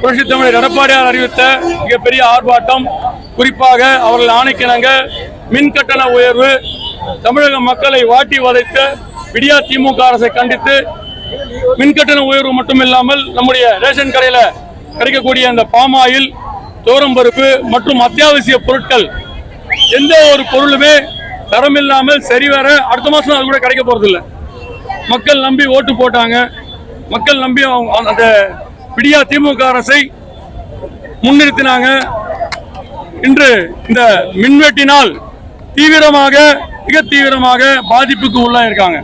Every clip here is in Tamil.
புரட்சி தமிழர் எடப்பாடியார் அறிவித்த மிகப்பெரிய ஆர்ப்பாட்டம். குறிப்பாக அவர்கள் ஆணைக்கிணங்க மின் கட்டண உயர்வு தமிழக மக்களை வாட்டி வதைத்த விடியா திமுக அரசை கண்டித்து மின் கட்டண உயர்வு மட்டுமில்லாமல் நம்முடைய ரேஷன் கடையில் கிடைக்கக்கூடிய அந்த பாமாயில் பருப்பு மற்றும் அத்தியாவசிய பொருட்கள் எந்த ஒரு பொருளுமே தரமில்லாமல் சரிவர அடுத்த மாதம் அது கூட கிடைக்க போகிறதில்ல மக்கள் நம்பி ஓட்டு போட்டாங்க. மக்கள் நம்பி அவங்க அந்த விடியா திமுக அரசை முன்னிறுத்தினாங்க. இன்று இந்த மின்வெட்டினால் தீவிரமாக மிக தீவிரமாக பாதிப்புக்கு உள்ளாயிருக்காங்க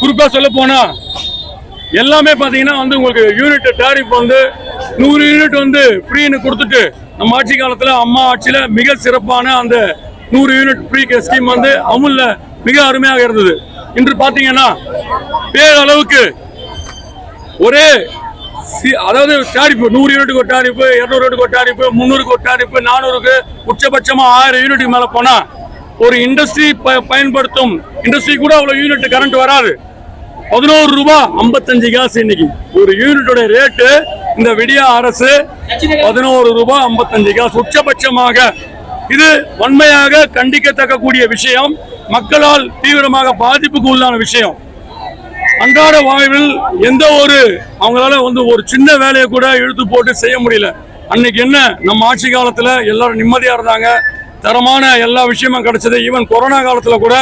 குறிப்பாக சொல்ல போனால் எல்லாமே பார்த்தீங்கன்னா வந்து உங்களுக்கு யூனிட் டேரிஃப் வந்து நூறு யூனிட் வந்து ஃப்ரீன்னு கொடுத்துட்டு நம்ம ஆட்சி காலத்தில் அம்மா ஆட்சியில் மிக சிறப்பான அந்த நூறு யூனிட் ஃப்ரீ ஸ்கீம் வந்து அமுல்ல மிக அருமையாக இருந்தது. இன்று பார்த்தீங்கன்னா பேரளவுக்கு ஒரே அதாவது டாரிப்பு நூறு யூனிட்டுக்கு ஒரு டாரிப்பு இருநூறு யூனிட்டுக்கு ஒரு டாரிப்பு முந்நூறுக்கு ஒரு டாரிப்பு நானூறுக்கு உச்சபட்சமா ஆயிரம் யூனிட்டுக்கு மேல போனா ஒரு இண்டஸ்ட்ரி பயன்படுத்தும் இண்டஸ்ட்ரி கூட அவ்வளவு யூனிட் கரண்ட் வராது. பதினோரு ரூபா ஐம்பத்தஞ்சு காசு இன்னைக்கு. ஒரு யூனிட்டோட ரேட்டு இந்த விடியா அரசு பதினோரு ரூபாய் ஐம்பத்தஞ்சு காசு உச்சபட்சமாக. இது வன்மையாக கண்டிக்கத்தக்க கூடிய விஷயம். மக்களால் தீவிரமாக பாதிப்புக்கு உள்ளான விஷயம். அன்றாட வாழ்வில் எந்த ஒரு அவங்களால வந்து ஒரு சின்ன வேலையை கூட இழுத்து போட்டு செய்ய முடியல. அன்னைக்கு என்ன நம்ம ஆட்சி காலத்துல எல்லாரும் நிம்மதியா இருந்தாங்க. தரமான எல்லா விஷயமும் கிடைச்சது. ஈவன் கொரோனா காலத்துல கூட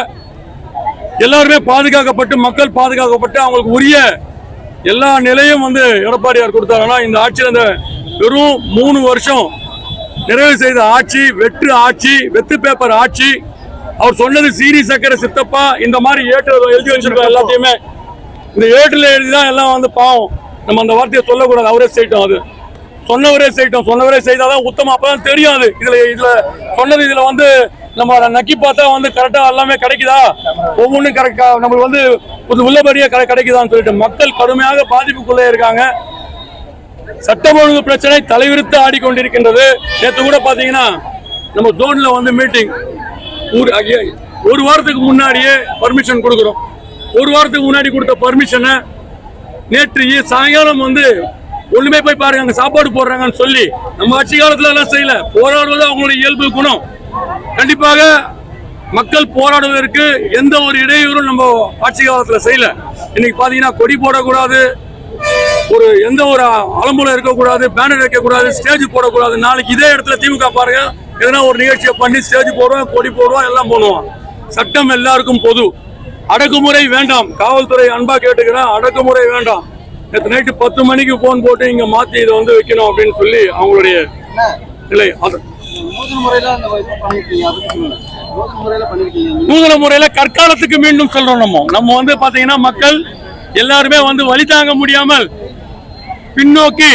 எல்லாருமே பாதுகாக்கப்பட்டு மக்கள் பாதுகாக்கப்பட்டு அவங்களுக்கு உரிய எல்லா நிலையும் வந்து எடப்பாடியார் கொடுத்தாருன்னா இந்த ஆட்சியில் இந்த வெறும் மூணு வருஷம் நிறைவு செய்த ஆட்சி வெற்று ஆட்சி வெத்து பேப்பர் ஆட்சி அவர் சொன்னது சீரி சக்கரை சித்தப்பா இந்த மாதிரி ஏற்ற எழுதி வச்சிருக்கோம் எல்லாத்தையுமே இந்த ஏட்டில் எழுதி தான் எல்லாம் வந்து பாவம். நம்ம அந்த வார்த்தையை சொல்லக்கூடாது. அவரே செய்யட்டும் அது. சொன்னவரே செய்யட்டும். சொன்னவரே செய்தாதான் உத்தமம். அப்பதான் தெரியும் அது. இதுல இதுல சொன்னது இதுல வந்து நம்ம நக்கி பார்த்தா வந்து கரெக்டா எல்லாமே கிடைக்குதா? ஒவ்வொன்றும் கரெக்டா நம்மளுக்கு வந்து ஒரு உள்ளபடியாக கிடைக்குதான்னு சொல்லிட்டு மக்கள் கடுமையாக பாதிப்புக்குள்ளே இருக்காங்க. சட்டம் ஒழுங்கு பிரச்சனை தலைவிரித்து ஆடிக்கொண்டிருக்கின்றது. நேற்று கூட பாத்தீங்கன்னா நம்ம ஜோன்ல வந்து மீட்டிங் ஒரு ஒரு வாரத்துக்கு முன்னாடியே பர்மிஷன் கொடுக்குறோம். ஒரு வாரத்துக்கு முன்னாடி கொடுத்த பர்மிஷனை நேற்று சாயங்காலம் வந்து ஒண்ணுமே போய் பாருங்க அங்க சாப்பாடு போடுறாங்கன்னு சொல்லி நம்ம ஆட்சி காலத்துல எல்லாம் செய்யல. போராடுவது அவங்களுடைய இயல்பு குணம். கண்டிப்பாக மக்கள் போராடுவதற்கு எந்த ஒரு இடையூறும் நம்ம ஆட்சி காலத்துல செய்யல. இன்னைக்கு பாத்தீங்கன்னா கொடி போடக்கூடாது ஒரு எந்த ஒரு அலம்புல இருக்கக்கூடாது பேனர் வைக்கக்கூடாது ஸ்டேஜ் போடக்கூடாது. நாளைக்கு இதே இடத்துல திமுக பாருங்க எதனா ஒரு நிகழ்ச்சியை பண்ணி ஸ்டேஜ் போடுவோம் கொடி போடுவோம் எல்லாம் போடுவோம் சட்டம் எல்லாருக்கும் பொது. அடக்குமுறை வேண்டாம். காவல்துறை அன்பா கேட்டுக்கிறேன் அடக்குமுறை வேண்டாம். நேற்று நைட்டு பத்து மணிக்கு போன் போட்டு இங்க மாத்தி இதை வந்து வைக்கணும் அப்படின்னு சொல்லி அவங்களுடைய நிலை. அது நூதன முறையில கற்காலத்துக்கு மீண்டும் சொல்றோம் நம்ம. நம்ம வந்து பாத்தீங்கன்னா மக்கள் எல்லாருமே வந்து வழி தாங்க முடியாமல் பின்னோக்கி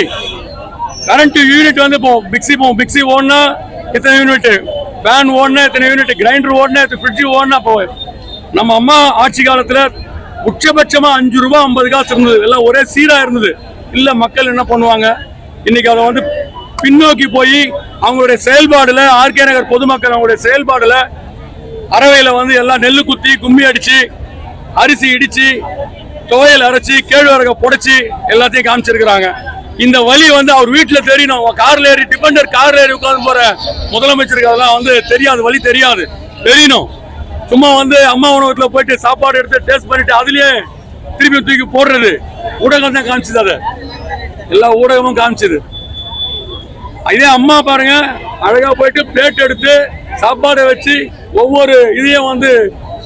கரண்ட் யூனிட் வந்து இப்போ மிக்ஸி இப்போ மிக்ஸி ஓடனா இத்தனை யூனிட் ஃபேன் ஓடனா இத்தனை யூனிட் கிரைண்டர் ஓடனா ஃப்ரிட்ஜ் ஓடனா இப்போ நம்ம அம்மா ஆட்சி காலத்துல உச்சபட்சமா அஞ்சு ரூபாய் ஐம்பது காசு இருந்தது. எல்லாம் ஒரே சீரா இருந்தது. இல்ல மக்கள் என்ன பண்ணுவாங்க? இன்னைக்கு அதை வந்து பின்னோக்கி போய் அவங்களுடைய செயல்பாடுல ஆர்கே நகர் பொதுமக்கள் அவங்களுடைய செயல்பாடுல அரவையில வந்து எல்லாம் நெல் குத்தி கும்மி அடிச்சு அரிசி இடிச்சு துவையல் அரைச்சி கேழ்வரகை புடைச்சி எல்லாத்தையும் காமிச்சிருக்கிறாங்க. இந்த வழி வந்து அவர் வீட்டில் தெரியணும் கார்ல ஏறி டிபெண்டர் கார்ல ஏறி உட்காந்து போற முதலமைச்சருக்கு அதெல்லாம் வந்து தெரியாது வழி தெரியாது. தெரியணும். சும்மா வந்து அம்மா உணவகத்தில் போயிட்டு சாப்பாடு எடுத்து டேஸ்ட் பண்ணிட்டு அதுலேயே திருப்பி தூக்கி போடுறது. ஊடகம் தான் காமிச்சது அதை. எல்லா ஊடகமும் காமிச்சது. இதே அம்மா பாருங்க அழகா போயிட்டு பிளேட் எடுத்து சாப்பாடை வச்சு ஒவ்வொரு இதையும் வந்து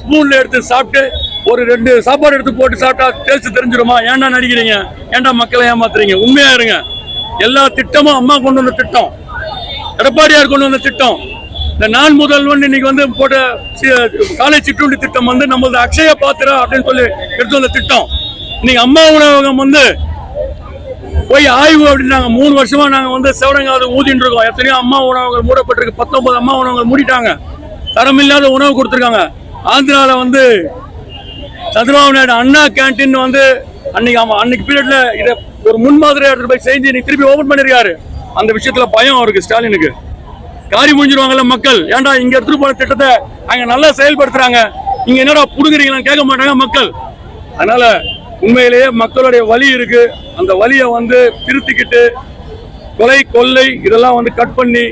ஸ்பூன்ல எடுத்து சாப்பிட்டு ஒரு ரெண்டு சாப்பாடு எடுத்து போட்டு சாப்பிட்டா டேஸ்ட் தெரிஞ்சிருமா? ஏன்டா நடிக்கிறீங்க? ஏன்டா மக்களை ஏமாத்துறீங்க? உண்மையா இருங்க. எல்லா திட்டமும் அம்மா கொண்டு வந்த திட்டம். எடப்பாடியார் கொண்டு வந்த திட்டம். இந்த நான் முதல்வன் இன்னைக்கு வந்து போட்ட காலை சிற்றுண்டி திட்டம் வந்து நம்மளது அக்ஷய பாத்திரா அப்படின்னு சொல்லி எடுத்து வந்த திட்டம். இன்னைக்கு அம்மா உணவகம் வந்து போய் ஆய்வு அப்படின்னாங்க மூணு வருஷமா நாங்கள் வந்து செவடங்காவது ஊதிட்டு இருக்கோம். எத்தனையோ அம்மா உணவகங்கள் மூடப்பட்டிருக்கு. பத்தொன்பது அம்மா உணவகங்கள் மூடிட்டாங்க. தரமில்லாத உணவு கொடுத்துருக்காங்க. ஆந்திராவில் வந்து சந்திரபாபு நாயுடு அண்ணா கேண்டீன் வந்து அன்னைக்கு ஆமாம் அன்னைக்கு பீரியட்ல இதை ஒரு முன்மாதிரியாக எடுத்துகிட்டு போய் செஞ்சு இன்னைக்கு திருப்பி ஓபன் பண்ணிருக்காரு. அந்த விஷயத்துல பயம் அவருக்கு ஸ்டாலினுக்கு. காரி முடிஞ்சிருவாங்கல்ல மக்கள்? ஏன்டா இங்க எடுத்துட்டு போன திட்டத்தை அங்க நல்லா செயல்படுத்துறாங்க? இங்க என்னடா புடுங்குறீங்களான்னு கேட்க மாட்டாங்க மக்கள். அதனால உண்மையிலேயே மக்களுடைய வலி இருக்கு. அந்த வலியை வந்து திருத்திக்கிட்டு கொலை கொள்ளை இதெல்லாம் வந்து கட் பண்ணி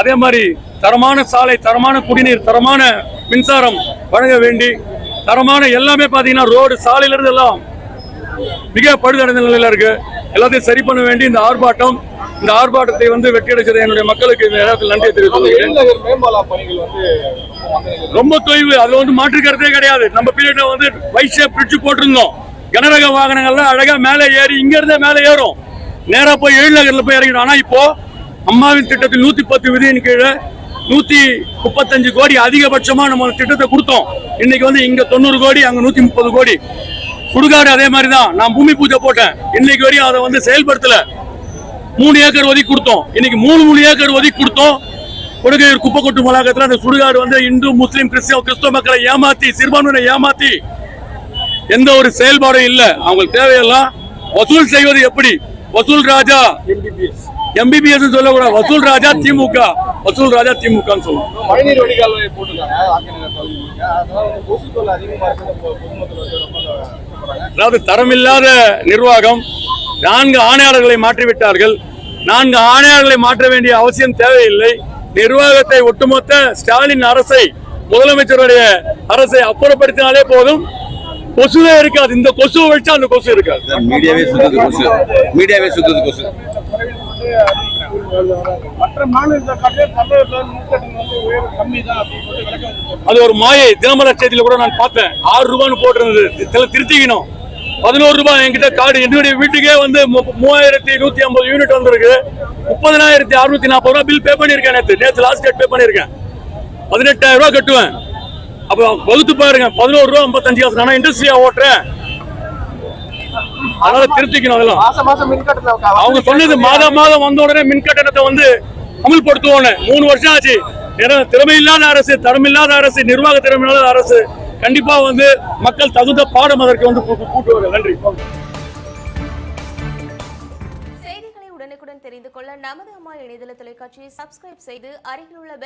அதே மாதிரி தரமான சாலை தரமான குடிநீர் தரமான மின்சாரம் வழங்க வேண்டி தரமான எல்லாமே பார்த்தீங்கன்னா ரோடு சாலையிலிருந்து எல்லாம் மிக பழுதடைந்த நிலையில் இருக்கு. எல்லாத்தையும் சரி பண்ண வேண்டி இந்த ஆர்ப்பாட்டம் இந்த ஆர்ப்பாட்டத்தை வந்து வெற்றியடைச்சது என்னுடைய மக்களுக்கு இந்த நேரத்தில் நன்றியை வந்து ரொம்ப தொய்வு. அதுல வந்து மாற்று கருத்தே கிடையாது. நம்ம பீரியட்ல வந்து ஷேப் பிரிட்ஜ் போட்டிருந்தோம். கனரக வாகனங்கள்லாம் அழகா மேலே ஏறி இங்க இருந்தே மேலே ஏறும். நேரா போய் எழில்நகர்ல போய் இறங்கிடும் ஆனா இப்போ அம்மாவின் திட்டத்தில் நூத்தி பத்து விதியின் கீழே நூத்தி முப்பத்தஞ்சு கோடி அதிகபட்சமா நம்ம திட்டத்தை கொடுத்தோம். இன்னைக்கு வந்து இங்க தொண்ணூறு கோடி அங்க நூத்தி முப்பது கோடி. சுடுகாடு அதே மாதிரி தான் நான் பூமி பூஜை போட்டேன். இன்னைக்கு வரையும் அதை வந்து செயல்படுத்தல. மூணு ஏக்கர் ஒதுக்கி கொடுத்தோம். இன்னைக்கு மூணு மூணு ஏக்கர் ஒதுக்கி கொடுத்தோம். கொடுகையூர் குப்பை கொட்டு வளாகத்துல அந்த சுடுகாடு வந்து இந்து முஸ்லீம் கிறிஸ்தவ கிறிஸ்தவ மக்களை ஏமாத்தி சிறுபான்மையினை ஏமாத்தி எந்த ஒரு செயல்பாடும் இல்ல. அவங்களுக்கு தேவையெல்லாம் வசூல் செய்வது எப்படி? வசூல் ராஜா எம்பிபிஎஸ் சொல்லக்கூடாது. வசூல் ராஜா திமுக. வசூல் ராஜா ரொம்ப கஷ்டப்படுறாங்க. அதாவது தரமில்லாத நிர்வாகம் நான்கு ஆணையாளர்களை மாற்றிவிட்டார்கள். நான்கு ஆணையாளர்களை மாற்ற வேண்டிய அவசியம் தேவையில்லை. நிர்வாகத்தை ஒட்டுமொத்த ஸ்டாலின் அரசை முதலமைச்சருடைய அரசை அப்புறப்படுத்தினாலே போதும். கொசுவே இருக்காது. இந்த கொசுவை வச்சா அந்த கொசு இருக்காது. மீடியாவே சுத்தது கொசு. மீடியாவே சுத்தது கொசு. அது ஒரு மாயை. தினமலர் செய்தியில கூட நான் பார்த்தேன். ஆறு ரூபான்னு போட்டிருந்தது. திருத்திக்கணும். பதினோரு ரூபாய் என்கிட்ட கார்டு. என்னுடைய வீட்டுக்கே வந்து மூவாயிரத்தி நூத்தி ஐம்பது யூனிட் வந்திருக்கு. முப்பதனாயிரத்தி அறுநூத்தி நாற்பது ரூபாய் பில் பே பண்ணிருக்கேன் நேற்று நேற்று லாஸ்ட் டேட் பே பண்ணிருக்கேன் பதினெட்டாயிரம் ரூபாய் கட்டுவேன். அப்ப வகுத்து பாருங்க. பதினோரு ரூபா ஐம்பத்தஞ்சு காசு. நான் இண்டஸ்ட்ரியா ஓட்டுறேன். அதனால திருத்திக்கணும் அதெல்லாம். அவங்க சொன்னது மாதம் மாதம் வந்த உடனே மின் கட்டணத்தை வந்து அமல்படுத்துவோன்னு. மூணு வருஷம் ஆச்சு. திற- திறமையில்லாத அரசு தரமில்லாத அரசு நிர்வாக திறமையில்லாத அரசு. கண்டிப்பா வந்து மக்கள் தகுந்த பாடம் அதற்கு வந்து கூ- கூட்டுவார்கள். நன்றி. செய்திகளை உடனுக்குடன் தெரிந்து கொள்ள நமது அம்மா இணையதள தொலைக்காட்சியை சப்ஸ்கிரைப் செய்து அருகில் உள்ள